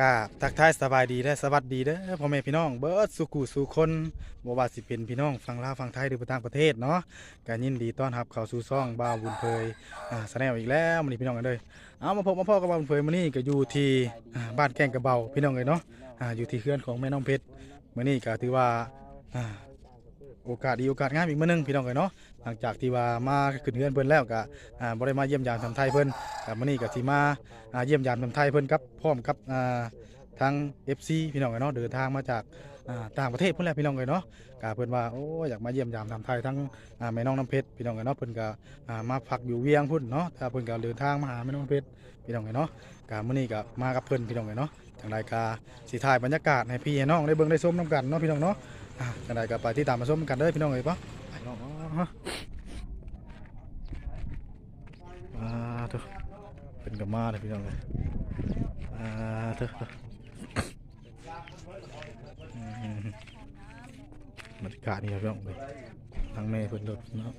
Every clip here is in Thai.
กาบทักทายสบายดีและสวัสดีเด้อพ่อแม่พี่น้องเบิร์ดสุขุสุคนบ่ว่าสิเป็นพี่น้องฟังลาวฟังไทยหรือต่างประเทศเนาะก็ยินดีต้อนรับเข้าสู่ซ่องบ่าวบุญเพยอ่าแสดงอีกแล้วมันนี่พี่น้องกันเลยเอามาพบมาพ่อกับบ่าวบุญเพยมันนี่ก็อยู่ที่อ่าบ้านแก่งกระเบาพี่น้องเลยเนาะอ่าอยู่ที่เฮือนของแม่น้องเพชรมันนี่ก็ถือว่าอ่า โอกาสดีโอกาสงามอีกมื้อนึงพี่น้องเอ้ยเนาะหลังจากที่ว่ามาขึ้นเฮือนเพิ่นแล้วก็อ่าบ่ได้มาเยี่ยมยามทำไทยเพิ่นก็มื้อนี้ก็สิมาอ่าเยี่ยมยามทำไทยเพิ่นครับพร้อมกับอ่าทาง FC พี่น้องกันเนาะเดินทางมาจากอ่าต่างประเทศเพิ่นแหละพี่น้องกันเนาะกาเพิ่นว่าโอ้อยากมาเยี่ยมยามทำไทยทั้งอ่าแม่น้องน้ำเพชรพี่น้องกันเนาะเพิ่นก็อ่ามาพักอยู่เวียงพุ่นเนาะถ้าเพิ่นก็เดินทางมาหาแม่น้องน้ำเพชรพี่น้องกันเนาะกามื้อนี้ก็มากับเพิ่นพี่น้องกันเนาะจังไดก็สิถ่ายบรรยากาศให้พี่ให้น้องได้เบิ่งได้ชมนํกันเนาะพี่น้องเนาะ จังไดก็ไปที่ตามมาชมกันเด้อพี่น้องเอ้ยปะไปน้องอ่าเถอะเพิ่นก็มาเลยพี่น้องเอ้ยอ่าเถอะอืมบรรยากาศนี่ครับพี่น้องเลยทางแม่เพิ่นรถเนาะ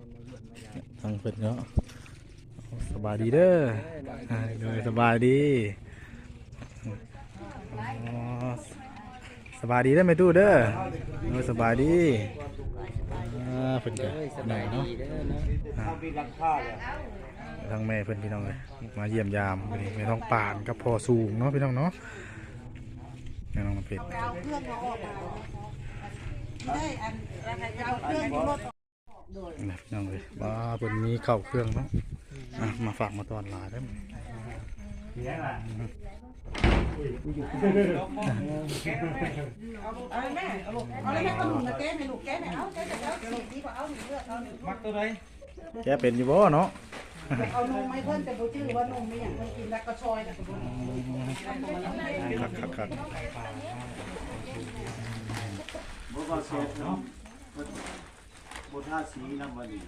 ทางเพิ่นเนาะสบายดีเด้อโดยสบายดีอ๋อ บายดีเด้อแม่ตู้เด้อโดยสบายดีอ่าเพิ่นก็ไหนเนาะอ่าทางแม่เพิ่นพี่น้องเลยมาเยี่ยมยามวันนี้แม่ท้องป่านกับพ่อสูงเนาะพี่น้องเนาะแม่น้องมาเป็ดเอาเครื่องมาออกมาได้อันเอาเครื่องที่รถนะพี่น้องเลยว่าเพิ่นมีเข้าวเครื่องเนาะอะมาฝากมาตอนหลายได้อ เอาแม่เอาลูกเอาเลยแม่ก็หนุนนะแก้แม่ลูกแก้แม่เอาแกจะเอาสีดีกว่าเอาหนึ่งเลือกเอาหนึ่งมักตัวใดแกเป็นอยู่บ่เนาะเอานมไม่เพิ่นแต่บ่ชื่อว่านมไม่อยางเพิ่นกินแล้วก็ชอยนะคุณคักคักคักบ่ว่าเสร็จเนาะบ่ท่าสีน้ำมานี่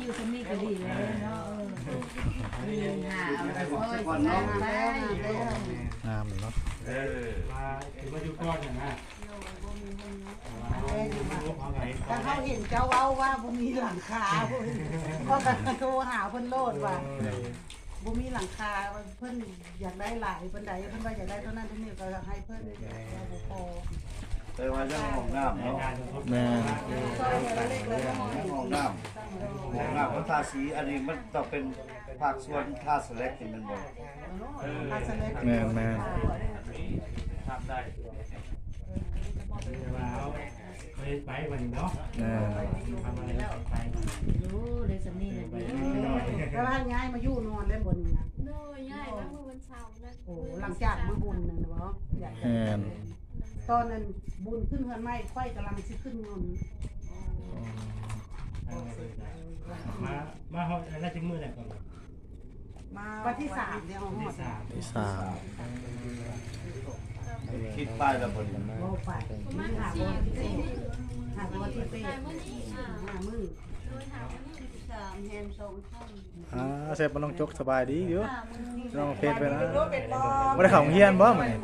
อยู่ตรงนี้ก็ดีเลยเนาะเออหาเอาไปซอยสิงานได้งามเลยเนาะเออมาถือว่าอยู่ก้อนอย่างนั้นแต่เขาเห็นเจ้าเว้าว่าบ่มีหลังคาเพิ่นก็กันโทรหาเพิ่นโลดว่าบ่มีหลังคาเพิ่นอยากได้หลายเพิ่นใดเพิ่นว่าอยากได้เท่านั้นเท่านี้ก็ให้เพิ่นว่าบ่พอ แต่ว่าเรื่องห้องน้ำเนาะแม่ซอยละเล็กละน้อยห้องน้ำห้องน้ำบ่ท่าสีอันนี้มันต้องเป็นภาคส่วนท่าสแลกนี่มันบ่อาสเล็กแม่นแม่นทำได้ว่าเอาเคยไปวันเนาะแม่นทำอะไรไปรู้เลยสำนีเลยดีแล้วให้ย้ายมาอยู่นอนเล่นบนนี้นะโดยง่ายนะมือวันเสาร์นะโอ้หลังจากมือบุญนั่นเนาะอยากจะแม่น ตอนนั้นบุญขึ้นเฮือนไม้ค่อยกำลังสิขึ้นเงินมามาเขาน่าจะมือแหละก่อนมาวันที่สามเดี๋ยวเอาหอที่ดสามที่สามคิดป้ายแล้วบ่นี่โลไปนี่หาวันที่สี่หาวันที่สี่หามือโดยหาวันที่สิบสามแฮมสองท่อนอ่าเสร็จบ่น้องจกสบายดีอยู่ห้ามือน้องเพชรไปนะเป็นบอบ่ได้เข้าโรงเรียนบ่มื้อนี้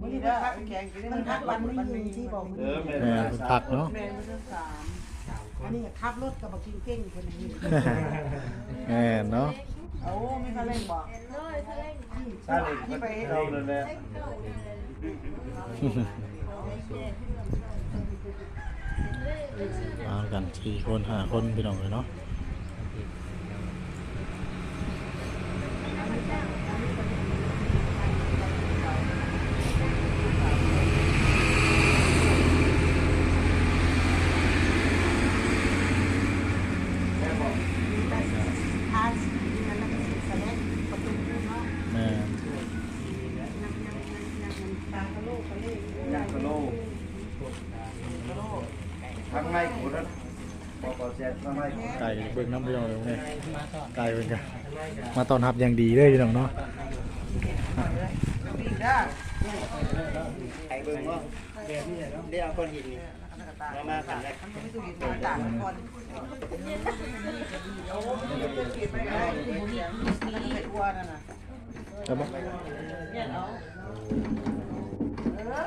มือนี้พักแกงกินมันพักวันนี้ที่บอกมือเออแม่แม่นเพิ่นพักเนาะแม่เรื่องสามอันนี้ขับรถกับบักกินเก่งคนนี้แม่นเนาะโอ้ไม่เขาเล่นบอกโดยทะเลถ้าเลยมันเอาเลยแหละมากันสี่คนห้าคนพี่น้องเลยเนาะ ทานสีนั่นแล้วก็สีสแลกประตูเนาะ แม่น ตากระโลกกระเล่ จักรโลข้างในกูนั้นบ่บ่เสร็จข้างในกู ไก่เบิ่งน้ำพี่น้องเลยเนี่ยไก่เบิ่งกันมาตอนรับอย่างดีเลยพี่น้องเนาะดีด้าไอ้เบิ่งว่าเดี๋ยวนี่เนาะเดี๋ยวคนหินนี่มากันได้ไม่ต้องกินต่างคนโอ้ไม่ต้องกินไปได้เป็ดวัวนั่นน่ะครับผมเนี่ยเอาเออ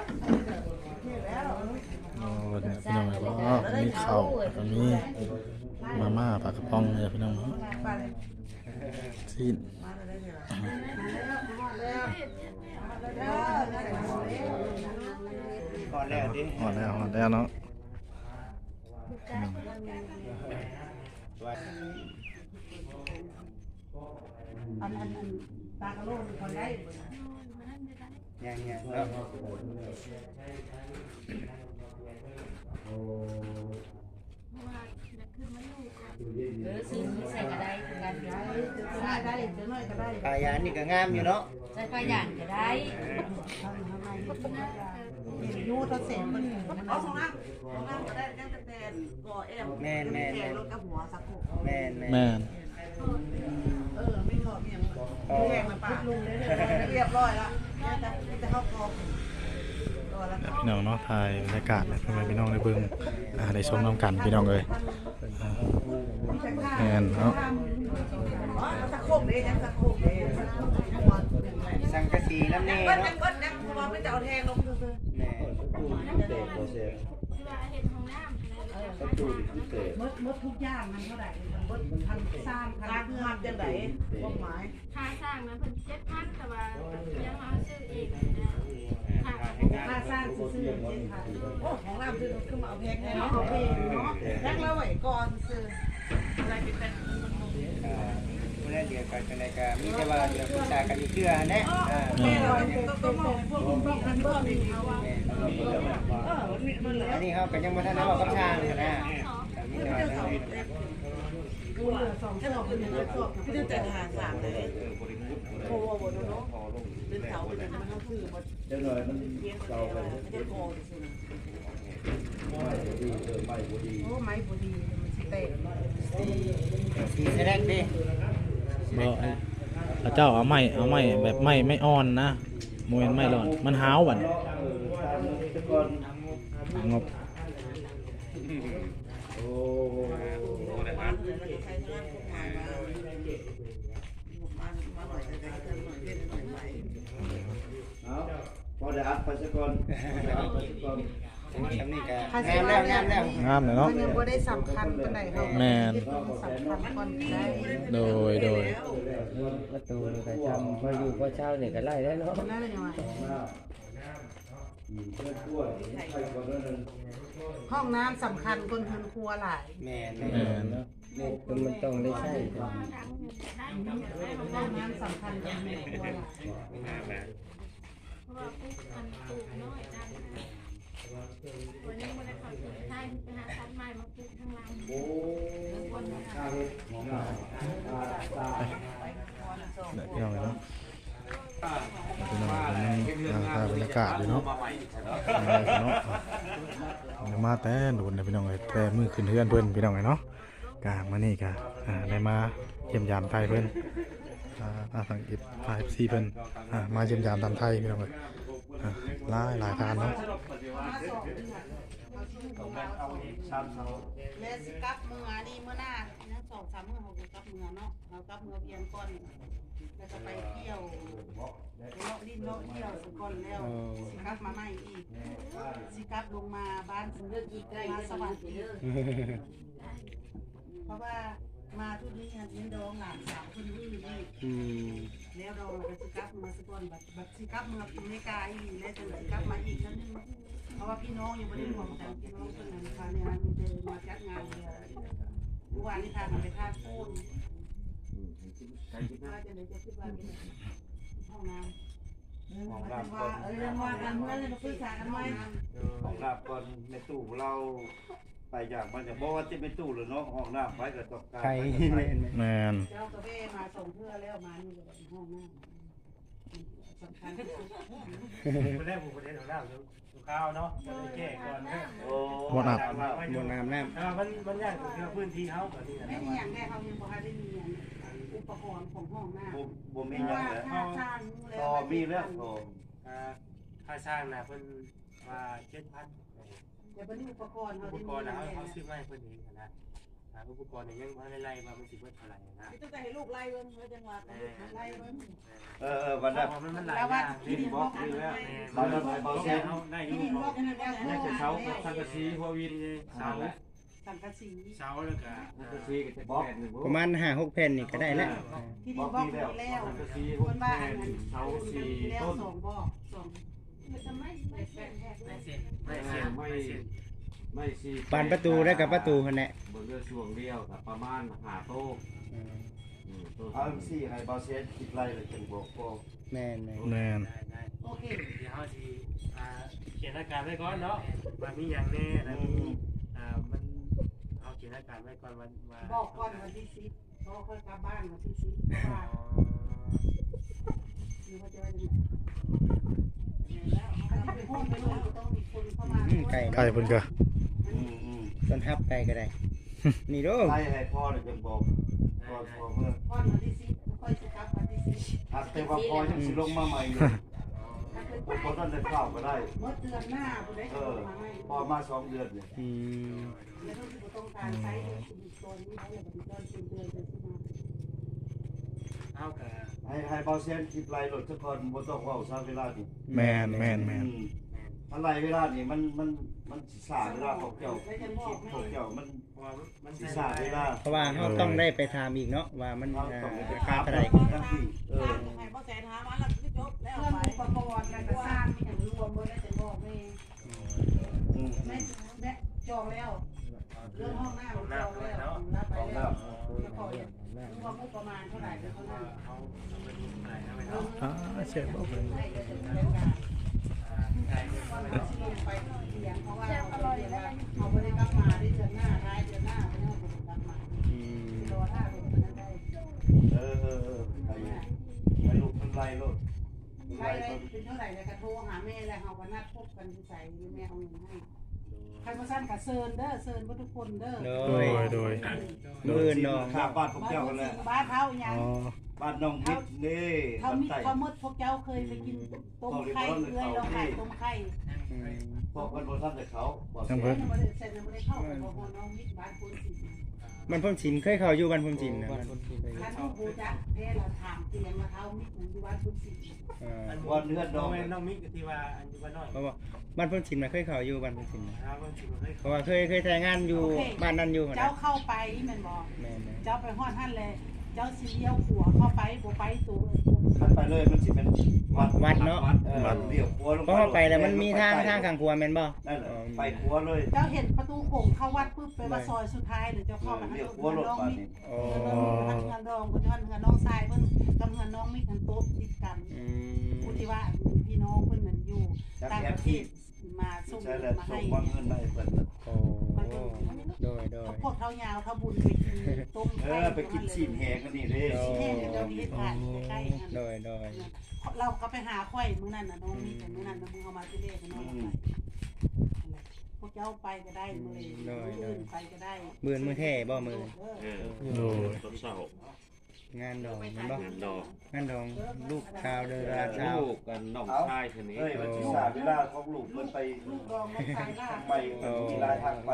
นี่แล้วอ๋อเนี่ยพี่น้องเลยว่ามีข้ามี มาม่าปลากระป๋องเลยพี่น้องเนาะไปเลยซีนมาเลยเดี๋ยวมาแล้วมาแล้วมาแล้วมาแล้วก่อนแล้วดิหอดแล้วหอดแล้วเนาะอันอันอันปลากระโหลกคนได้ยังยังแล้ว เออซื้อใส่กระไดกันได้ได้ได้จะน้อยก็ได้ปลายานนี่ก็งามอยู่เนาะใส่ผ้ายานก็ได้ยูทศเสนมันเอาสองน้ำสองน้ำก็ได้แค่แต่ก่อแอมแม่นแม่นแก่แม่นรถกับหัวสักแม่นแม่นแม่เออไม่ขอเมียงแยกมาปะลุงเลยเรียบร้อยแล้วจะจะเข้าคอ พี่น้องเนาะถ่ายบรรยากาศเลยเพื่อนพี่น้องได้เบิ่งอ่าได้ชมน้ำกันพี่น้องเลยแม่นเนาะสักโคกเลยยังสักโคกเลยสังกะสีน้ำเน่ก็เนาะจะก็จะเพราะว่าไม่จะเอาแทงลงคือแม่มดมดทุกอย่างมันเท่าไหร่มันมดพันสร้างพันเพื่อจะไหนพวกหมายค่าสร้างนะเพิ่นเจ็ดพันแต่ว่ายังเอาซื้ออีกค่า ค่าสร้างซื้อเจ็ดพันโอ้ของเราคือคือมาเอาแพงแน่เนาะเอาแพงเนาะแพงแล้วไหวก่อนซื้ออะไรเป็นเป็นเมื่อเดียวกันจังไดก็มีแต่ว่าเดี๋ยวปรึกษากันอีกเทื่อแน่อ่าแม่เราต้องต้องมองพวกพวกกันเพิ่มอีกเอาว่าอันมันเหลืออันนี้เขาก็ยังบ่ทันได้บอกกับช่างนะมีแต่ว่ากูเลือสองเท่าเป็นยังไงสอบคือแต่หาสามเลย โทรบ่เนาะเป็นเสาเป็นมันต้องซื้อมาเดี๋ยวหน่อยมันเย็นเราไม่ได้โกงซื้อโอ้ไม้บุดีมันสิเตะสีแสดงดิบ่ไอ้พระเจ้าเอาไม้เอาไม้แบบไม้ไม่อ่อนนะมเมนไม้ร้อน มันหาวบันงบ โอ้ ใช้งานพวกมามามาหน่อยแต่เติมหน่อยเล่นหน่อยใหม่ เอาพ อได้อัดไปสักก่อนอัดไปสักก่อนทำนี่ก็ภาแงามแล้วงามแล้วงามเลยเนาะมันยังบ่ได้สำคัญปานใดครับแม่นสำคัญก่อนได้โดยโดยประตูนี่ก็จำพออยู่พอเช้านี่ก็ไล่ได้เนาะนั่นเลยยังไงอืมเพื่อนกล้วยใครก่อนนั้นห้องน้ำสำคัญคนคนครัวหลายแม่นแม่นเนาะนี่คือมันต้องได้ใช้ห้องน้ำสำคัญคนในครัวหลาย พราะว่าปุ๊บมันปลูกน้อยได้วันนี้มันได้ขับรถไทยไปหาต้นไม้มาปลูกข้างล่างโอ้ข้าวเห็ดหอมหนาตาตาเดี๋ยวเนาะพี่น้องผมยังถ่ายบรรยากาศอยู่เนาะเนาะมาแต่โดนเลยพี่น้องเลยแต่มือขึ้นเฮือนเพิ่อนพี่น้องเลยเนาะกามานี่กาได้มาเยี่ยมยามไทยเพิ่อ่า อ่าทางอีฟไฟซีเพิ่นอ่ามาเยี่ยมยามตามไทยพี่น้องเลยอ่าหลายหลายทานเนาะเสาแม่สิกับเมือนี่เมื่อหน้านะสองสามมื้อเขาก็กับเมือเนาะเรากับเมือเพียงก่อนแล้วก็ไปเที่ยวเลาะดินเลาะเที่ยวสก่อนแล้วสิกับมาใหม่อีกสิกับลงมาบ้านเลือกอีกได้มาสวรรค์อีเพราะว่า มาทุกนี้ยินดองหลานสาวคนอื่นนี่อืมแล้วเราก็สิกลับมาสกอนบัดบัดสิกลับมื่อเมริกาอีกแล้วจะสิกลับมาอีกครั้งนึงเพราะว่าพี่น้องยังไม่ได้รวมกันพี่น้องเพิ่นนั้นค่ะเนี่ยมันจะมาจัดงานเดียวเมื่อวานนี้ทางไปทานโคนว่าจะได้จะคิดว่าเป็นห้องน้ำของว่าลาบก่อนเรื่องว่ากันเมื่อเราปรึกษากันไว้ของลาบก่อนในตู้เรา ไปจากมันจะบอกว่าจะเป็นตู้หรือเนาะห้องน้ำไว้ก็ต้องการใครไปแม่นแม่นเจ้ากาแฟมาส่งเพื่อแล้วมานี่ก็เป็นห้องน้ำสำคัญคนแรกผมประเด็นของเราดูข้าวเนาะจะได้แก้ก่อนเนาะโอ้บนน้ำน้อ่ามันมันยากตรงที่ว่าพื้นที่เขาแบบนี้ไม่นะมีอย่างแรกเขายังบอกให้ได้มีอุปกรณ์ของห้องน้ำบ่บ่มีไม่หยังว่าเลยค่าสร้างต่อมีเรื่องต่ออ่าค่าสร้างนะเพิ่นว่าเจ็ดพัน แต่เป็นอุปกรณ์อุเขาปได้กรณ์นะมีเขาเขาซื้อมาให้เพิ่นเองนะอ่าอุปกรณ์เนี่ยยังบ่ได้ไล่มามันสิเบิดเท่าไหร่นะตั้งแต่ให้ลูกไล่เบิ้งเขาจังหวะกันลูกไล่เบิ้งเออเออวันนั้นมันมันหลายแล้วอว่าย่างที่ดินบอกกันเลยตอนนั้นไปเบาเสียงเอาได้อยู่ที่ดินบอกกันเลยน่าจะเสากับสังกะสีหัววินเสาสังกะสีเช้าแล้วก็มันก็ซีก็จะบอกแผ่นหนึงประมาณ5-6แผ่นนี่ก็ได้แล้วที่นี่บอกมีแล้วมันก็ซีคนว่าอันนั้นเสาซีมีแล้วต้นสองบอกสองมันจะ ไม่ไม่แข็งแรงไม่เสร็จไม่เสร็จไม่เสร็จไม่ซีบานประตูได้กับประตูหั่นแหละบนเรือช่วงเดียวกับประมาณหาโต๊ะอืมโต๊ะเอาสิให้บาเซตคิดไรเลยจังบอกพอแม่นๆแม่นได้ได้โอเคเดี๋ยวเขาสิอ่าเขียนอาการไว้ก่อนเนาะว่ามีอย่างแน่แล้วมีอ่ามันเอาเขียนอาการไว้ก่อนวันว่าบอกก่อนวันที่สิบเพราะว่าค่อยกลับบ้านวันที่สิบว่าหรือว่าจะว่ายังไงแล้วถ้าไปห้ องไปเลยต้องมีคนเข้ามาอืมไก่ไก่เพิ่นก็อืมอืมต้นฮับไก่ก็ได้ นี่โดไล่ให้พ่อเลยจังบอกพอพอเมื่อก่อนวันที่สิบค่อยจะกลับวันที่สิบหากแต่ว่าพ่อยังสิลงมาใหม่อยู่ถ้าเป็นไปพอท่านได้ข้าวก็ได้เมื่อเดือนหน้าคุณได้เอเข้าอมาให้พอมาสองเดือนเนี่ยอืมแล้วก็คือต้องการใช้ชุมชนนี้เขาอย่างเป็นต้นเป็นเดือน เป็นที่มาเอากับให้ให้เบาเซนคิดไรรถทุกคนบ่ต้องเว้าซาเวลานี่แม่นแม่นแม่นอืมถ้าไรเวลานี่มันมันมันสิสาเวลาของเจ้าคิดของเจ้ามันเพราะว่ามันสิสาเวลาเพราะว่าเราต้องได้ไปถามอีกเนาะว่ามันเราอ่าต้องไปราถาคามเท่าไหร่ทั้งที่เออ เครื่องอุปกรณ์อะไรก็สร้างอย่างรวมบนได้แต่บอกแม่อืมแม่แม่จองแล้ว เรื่องห้องหน้าจองแล้วรับไปแล้วจะขออย่างรู้ว่ามุกประมาณเท่าไหร่เท่านั้นเขาเอาไปดูอะไรเอาไปเนาะอ่าเชฟบอกเลยให้จะเป็นเรื่องการอ่าใช่เรื่องว่าอะไรเราชิลงไปเสียงเพราะว่าเราเรียนว่าเขาไม่ได้กลับมาได้เดือนหน้าท้ายเดือนหน้าไม่ต้องกลับมาอืมรอท่าลงนั้นได้เออเออเออไปไปลูกมันไรรถใครได้เป็นเท่าไหร่แล้วก็โทรหาแม่แล้วเขาก็นัดพบกันที่ใส่แม่เอาเงินให้ ใครมาสั้นกับเซิร์นเด้อเซิร์นทุกคนเด้อโดโดยยโดยมื้ออื่นน้องข้าบ้านพวกเจ้ากันแล้วบ้านเขาอย่างอ๋อบ้านน้องมิตรนี่เขาบ้านมิดไต่เขามืดพวกเจ้าเคยไปกินต้มไข่เอื้อยลองไข่ต้มไข่อืมพวกมันบ่ทันแต่เขาบอกจังเพิ่เพิ่นนบ่ได้เซ็นบ่ได้เข้าไปบ่ฮู้น้องมิดบ้านคนสิ มันพ่นชินเคยเข้าอยู่บ้านพ่นชินนะคันผู้บูจักแท้เราถามเตียงมาเท้ามิดอยู่บ้านคนสิอ่าอันวันเลือดน้องแม่น้องมิกที่ว่าอันนี้ว่าน้อยเพราะว่าบ้านพ่นชินน่ะเคยเข้าอยู่บ้านพ่นชินนะครับมันสิบ่เคยเพราะว่าเคยเคยแต่งงานอยู่บ้านนั้นอยู่หั่นเจ้านะเข้าไปแม่นบ่แม่นๆเจ้าไปฮอดหั่นเลย เจ้าสิเลี้ยวขัวเข้าไปบ่ไปตัวขันไปเลยมันสิเป็นวัดวัดเนาะเออเลี้ยวขัวลงเพราะว่าไปแล้วมันมีทางทางข้างครัวแม่นบ่นั่นแหละไปขัวเลยเจ้าเห็นประตูโขงเข้าวัดปุ๊บไปว่าซอยสุดท้ายหรือเจ้าเข้ามาเลี้ยวทางขัวรถน้องบ้านมิดนี้โอ้เงินเงินดองคนเงินเงินน้องทรายเพิ่นกับเงินน้องมิกันโต๊ะติดกันอืผู้มที่ว่าพี่น้องเพิ่นนั่นอยู่จากต่างแอปประเททีศมาส่งใช่แล้วมาส่ให้งวางเงินมาให้เพิ่นโอ้โดยโดย พวกเขายาวเขาบุญไปกินต้มเออไปกินซีนแหงกันนี่เด้ซีนแห้งเดี๋ยวเรามีเฮ็ดผ่านใกล้ๆกันโดยโดยเราก็ไปหาข่อยมื้อนั้นน่ะน้องมีแต่มื้อนั้นน่ะมึงเอามาที่เลขน้องไปพวกเจ้าไปก็ได้มื้อเลยอื่นไปก็ได้มือนมือแท้บ่มือเออโดยต้นเสางานดองแม่นบ่งานดอกงานดองลูกชาวเดอราชาวลูกกันน้องชายคนนี้เฮ้ยมันสิสาเวลาของลูกเพิ่นไปลูกรองน้องชายล่าไปมีหลายทางไป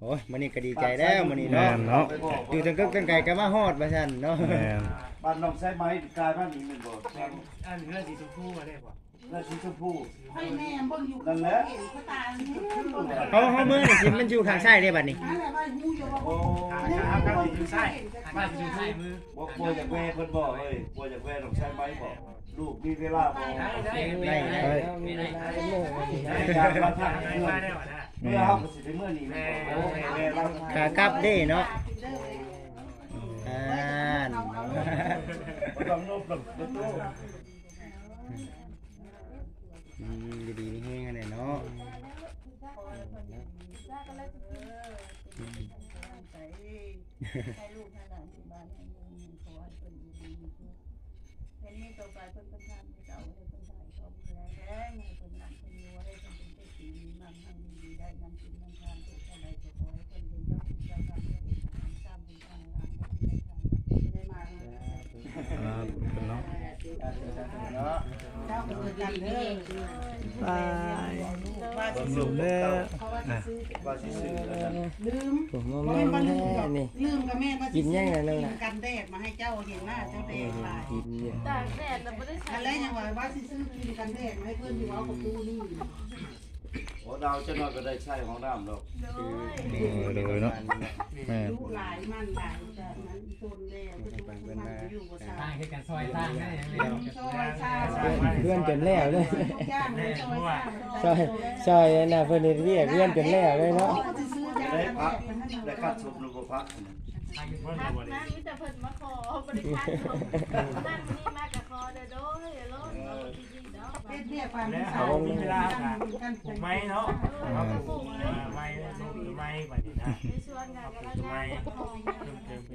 โอ้ยมื้อนี้ก็ดีใจแล้วมื้อนี้แม่เนาะนเนาะอยู่ตั้งกึกตั้งไกลก็มาฮอดว่าซั่นเนาะแม่นบ้านน้องใช้ไม้กลายบ้านนี้แม่นบ่แทงอันเรื่องสีชมพูมาได้ป่ะแล้วสีชมพูให้แม่เบิ่งอยู่เห็นเขาตาเนี่ยเฮาเฮามื้อนี่สิมันอยู่ข้างซ้ายเด้บัดนี้อะไรว่าหูอยู่ว่าโอ้ขาขาข้างสีอยู่ซ้ายข้างสีอยู่ซ้ายมือบ่กลัวจากแม่เพิ่นบ่เอ้ยกลัวจากแม่น้องใช้ไม้บ่ลูกมีเวลาบ่ได้ได้ได้ได้มีเวลาเป็นโมงในการมาทางได้เมื่อมาได้ป่ะนะ เมื่อเฮาก็สิได้เมื่อนี้แม่โอ้แม่เราขากลับเด้เนาะอ่านบ่ต้องนบหรอกบ่ต้องอืมดีๆมีแฮงอันนี้เนาะให้ กันเด้อบายว่าสิสมแล้วเพราะว่าสิซื้อว่าสิซื้อแล้วกันลืมผมบ่ว่แม่นว่ลืมดอกนี่ลืมกับแม่ว่ากินยังไงนั่นกิน่ะกันแดดมาให้เจ้าเห็นหน้าเจ้าแดงหลายกินเนี่ยตากแดดแล้วไม่ได้ใช้อันแรยังว่าว่าสิซื้อกินกันแดดมาให้เพิ่นอยู่เอากับปูนี่โอ้ดาวจะนอยก็ได้ใช้ของน้ำดอกโดยโอ้โดยเนาะแม่นลูกหลายมันหลายแต่ เพื่อนแล้วก็ทุกคนมันอยู่บ่สาต่างให้กันซอยสร้างได้ซอยซ่าเพื่อนจนแล้วเลยย่างเลยซอยซาซอยซอยน่ะเพิ่นเฮ็ดเวียกเพื่อนจนแล้วเลยเนาะได้พระได้คัดชมรูปพักทางเพิ่นทักบ่ได้นะมีแต่เพิ่นมาขอบริการนั่นนี่ เฮ็ดเรียความแล้วเอามีเวลาค่ะปลูกไม้เนาะเอาปลูกไม้ปลูกไม้บัดนี้นะถูกไม้ของเพิ่มเติมไป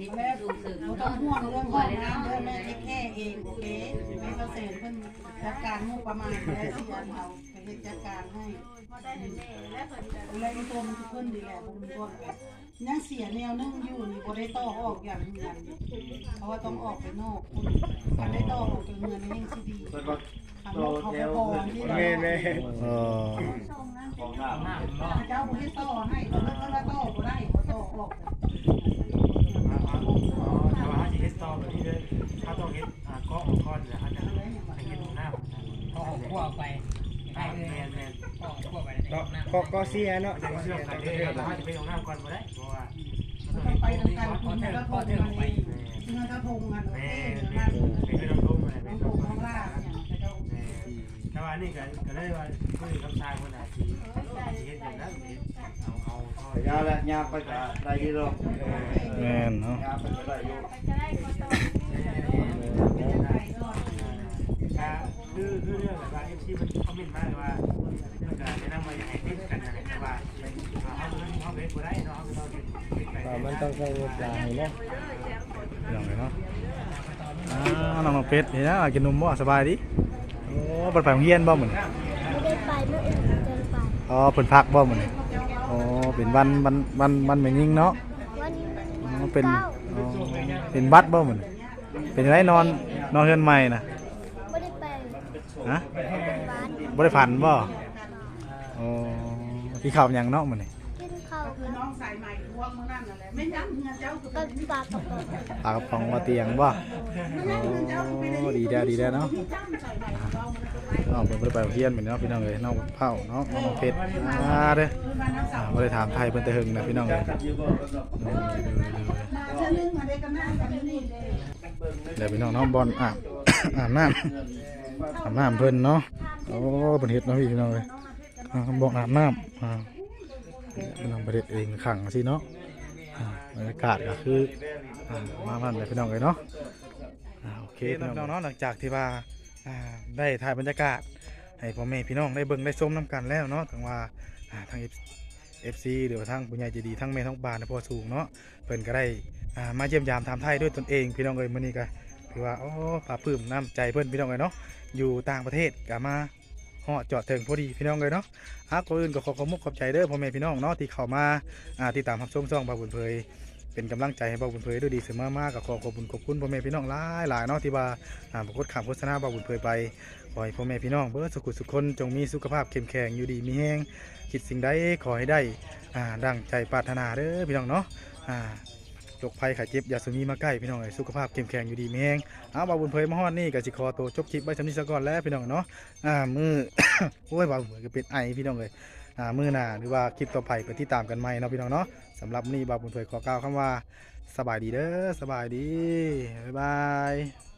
อีกแม่ดูสึกบ่ต้องห่วงเรื่องของน้ำเด้อแม่เทคแค่เองโอเคแม่เก็เสร็จเพิ่นจัดการงบประมาณได้สิอันเอาไปเฮ็ดจัดการให้พอได้แน่และเพิ่อะไรก็ตัวมันเพิ่นดีแหละมีตัวยังเสียแนวนึงอยู่นี่บ่ได้ต่อออกอย่างเงินเพราะว่าต้องออกไปนอกถ้าได้ต่อออกจากเงินนี่ยังสิดี เพิ่นว่าทำให้เขาพอที่แม่แม่เออของน้ำน้ำเนาะเจ้าบ่ให้ต่อให้เพราะว่าต่อบ่ได้บ่ต่อออกอ๋อแต่ว่าสิเฮ็ดต่อแบบนี้เลยเขาต้องเฮ็ดอ่าก้อของก้อนเนี่ยอาจจะให้เฮ็ดหน้าก็ออกขั้วไปแม่นแม่นก็ออกขั้วไปก็ก็เสียเนาะจะเชื่อมกันได้แต่ว่าจะไปของน้ำก่อนบ่ได้เพราะว่าต้องไปทำการคุณแล้วก็โทรมาเองเงินถ้าทงกันโอแม่เคแม่เป็นน้องทุ่งอะไรต้เป็อนงน้ทองงทุ่ข้างงล่างเนี่ยเจ้าแม่ แต่ว่านี่ก็ก็ได้ว่าผู้คำชายคนอาชีพเฮ็ดอย่างนั้นเอาเอาท่อยาและยาไปก็ได้อยู่ดอกแม่นเนาะยาไปก็ได้อยู่ไปจะได้ก็ต้องก็คือคือเรื่องแบบว่า FC มันคอมเมนต์มาว่ามันก็แนะนำว่าอย่าให้ติดกันนะแต่ว่าเขาเขาเฮ็ดบ่ได้เนาะเขาต้องเฮ็ดไปมันต้องใช้เวลาเนาะพี่น้องเลยเนาะอ่าน้องน้องเป็ดนี่นะกินนมบ่สบายดี โอ้เพิ่นไปโรงเรียนบ่มื้อนไม่ได้ไปเมื่ออื่นจะไปอ๋อเพิ่นพักบ่มื้อนอ๋อเป็นวันวันวันวันแม่ยิงเนาะวันอ๋อเป็นอ๋อเป็นบัดบ่มื้อนเป็นไรนอนนอนเฮือนใหม่นะไม่ได้ไปฮะเป็นบ้านบ่ได้ฝันบ่อ๋อที่ข่าวหยังเนาะเหมือน ไม่ยั้งเงินเจ้าคือกับปลากระป๋องปลากระป๋องมาเตียงบ่โอ้ดีแล้วดีแล้วเนาะน้องเพิ่นบ่ได้ไปโรงเรียนเหมือนเนาะพี่น้องเอ้ยน้องเผาเนาะน้องเพชรอ่าเด้ออ่าบ่ได้ถามไทยเพิ่นแต่หึงนะพี่น้องเอ้ยอยู่บ่ก็ดอกโอ้ยมาเชื่อนึงมาได้กันหน้ากันนี่เลยเดี๋ยวพี่น้องน้องบอลอาบ อาบน้ำอาบน้ำเพิ่นเนาะโอ้เพิ่นเฮ็ดเนาะพี่น้องเอ้ยอ่าบอกอาบน้ำอ่าพี่น้องประเด็ดเองขังสิเนาะอ่า บรรยากาศก็คืออ่ามาพันเลยพี่น้องเลยเนาะอ่าโอเคพี่น้องเนาะหลังจากที่ว่าอ่าได้ถ่ายบรรยากาศ ให้พ่อแม่พี่น้องได้เบิ่งได้ชมน้กันแล้วเนาะทั้งว่าอ่าทาง FC หรือว่าทางผู้ใหญ่ใจดีทั้งแม่ทั้งบานในพ่อสูงเนาะเพิ่นก็ได้อ่ามาเยี่ยมยามถามไทยด้วยตนเองพี่น้องเอ้ยมื้อนี้ก็ถือว่าโอ้ปลาปลื้มน้ำใจเพิ่นพี่น้องเอ้ยเนาะอยู่ต่างประเทศก็มา เหาะเจาะถึงพอดีพี่น้องเอ้ยเนาะอะก่อนอื่นก็ขอขอบมุกขอบใจเด้อพ่อแม่พี่น้องเนาะที่เข้ามาอ่าติดตามรับชมช่องบ่าวบุญเผยเป็นกำลังใจให้บ่าวบุญเผยด้วยดีเสมอมากก็ขอขอบคุณขอบคุณพ่อแม่พี่น้องหลายหลายเนาะที่ว่าอ่าประกดข่าวโฆษณาบ่าวบุญเผยไปขอให้พ่อแม่พี่น้องเบิดสุขสุขคนจงมีสุขภาพเข้มแข็งอยู่ดีมีแฮงคิดสิ่งใดขอให้ได้อ่าดังใจปรารถนาเด้อพี่น้องเนาะอ่า โรคภัยไข้เจ็บอย่าสุนีมาใกล้พี่น้องเลยสุขภาพเข้มแข็งอยู่ดีมีแมงเอาบาบุญเผยมาฮอดนี่ก็สิคอตัวจบคลิปไว้สำนี้ซะก่อนแล้วพี่น้องเนาะอ่ามือโอ้ยบาบุญเผยก็เป็นไอพี่น้องเลยอ่ามือหน้าหรือว่าคลิปต่อไปไปติดตามกันใหม่เนาะพี่น้องเนาะสำหรับนี่บาบุญเผยขอกล่าวคำว่าสบายดีเด้อสบายดีบ๊ายบาย